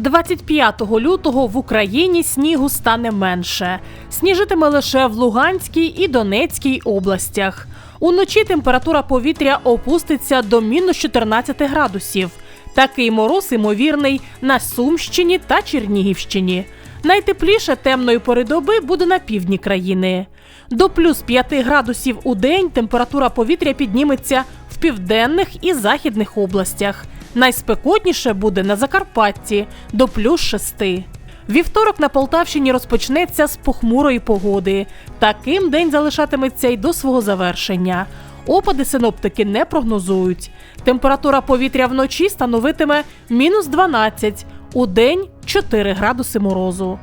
25 лютого в Україні снігу стане менше. Сніжитиме лише в Луганській і Донецькій областях. Уночі температура повітря опуститься до мінус 14 градусів. Такий мороз ймовірний на Сумщині та Чернігівщині. Найтепліше темної пори доби буде на півдні країни. До плюс 5 градусів у день температура повітря підніметься південних і західних областях. Найспекотніше буде на Закарпатті до плюс 6. Вівторок на Полтавщині розпочнеться з похмурої погоди. Таким день залишатиметься й до свого завершення. Опади синоптики не прогнозують. Температура повітря вночі становитиме мінус 12, у день 4 градуси морозу.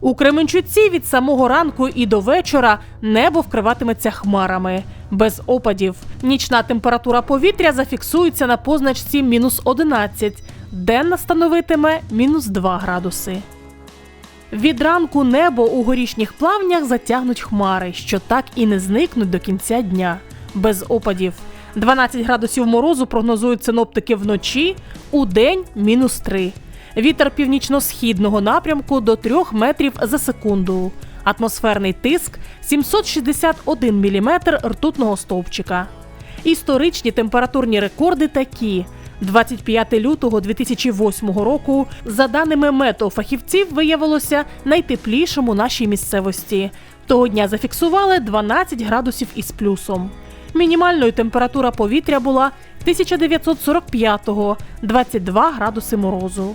У Кременчуці від самого ранку і до вечора небо вкриватиметься хмарами. Без опадів. Нічна температура повітря зафіксується на позначці мінус 11, денна становитиме мінус 2 градуси. Від ранку небо у горішніх плавнях затягнуть хмари, що так і не зникнуть до кінця дня. Без опадів. 12 градусів морозу прогнозують синоптики вночі, у день мінус 3. Вітер північно-східного напрямку до 3 метрів за секунду. Атмосферний тиск 761 міліметр ртутного стовпчика. Історичні температурні рекорди такі. 25 лютого 2008 року, за даними метеофахівців, виявилося найтеплішим у нашій місцевості. Того дня зафіксували 12 градусів із плюсом. Мінімальною температура повітря була 1945-го – 22 градуси морозу.